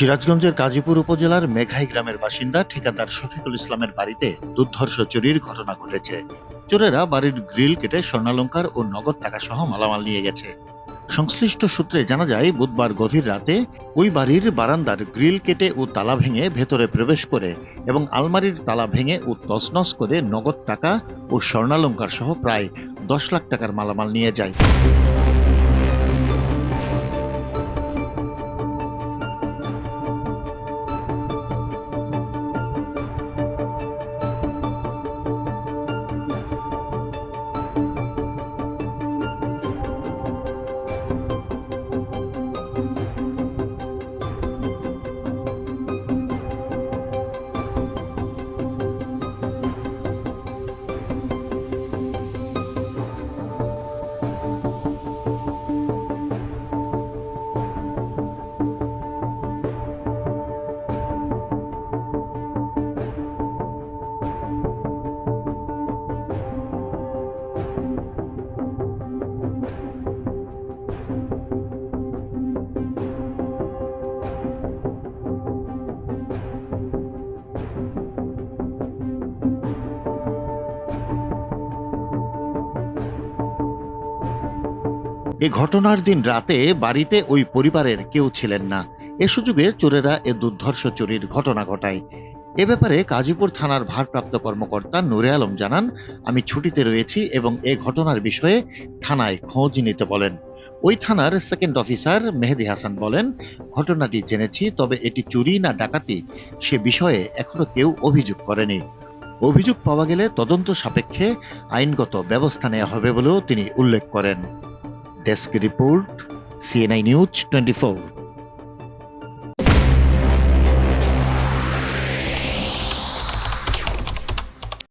সিরাজগঞ্জের কাজীপুর উপজেলার মেঘাই গ্রামের বাসিন্দা ঠিকাদার শফিকুল ইসলামের বাড়িতে দুর্ধর্ষ চুরির ঘটনা ঘটেছে। চোরেরা বাড়ির গ্রিল কেটে স্বর্ণালঙ্কার ও নগদ টাকা সহ মালামাল নিয়ে গেছে। সংশ্লিষ্ট সূত্রে জানা যায়, বুধবার গভীর রাতে ওই বাড়ির বারান্দার গ্রিল কেটে ও তালা ভেঙে ভেতরে প্রবেশ করে এবং আলমারির তালা ভেঙে ও তছনছ করে নগদ টাকা ও স্বর্ণালঙ্কার সহ প্রায় দশ লাখ টাকার মালামাল নিয়ে যায়। এ ঘটনার দিন রাতে বাড়িতে ওই পরিবারের কেউ ছিলেন না। এ সুযোগে চোরেরা এ দুর্ধর্ষ চুরির ঘটনা ঘটায়। এ ব্যাপারে কাজীপুর থানার ভারপ্রাপ্ত কর্মকর্তা নুরে আলম জানান, আমি ছুটিতে রয়েছি এবং এ ঘটনার বিষয়ে থানায় খোঁজ নিতে বলেন। ওই থানার সেকেন্ড অফিসার মেহেদি হাসান বলেন, ঘটনাটি জেনেছি, তবে এটি চুরি না ডাকাতি, সে বিষয়ে এখনও কেউ অভিযোগ করেনি। অভিযোগ পাওয়া গেলে তদন্ত সাপেক্ষে আইনগত ব্যবস্থা নেওয়া হবে বলেও তিনি উল্লেখ করেন। Desk Report, CNI News 24.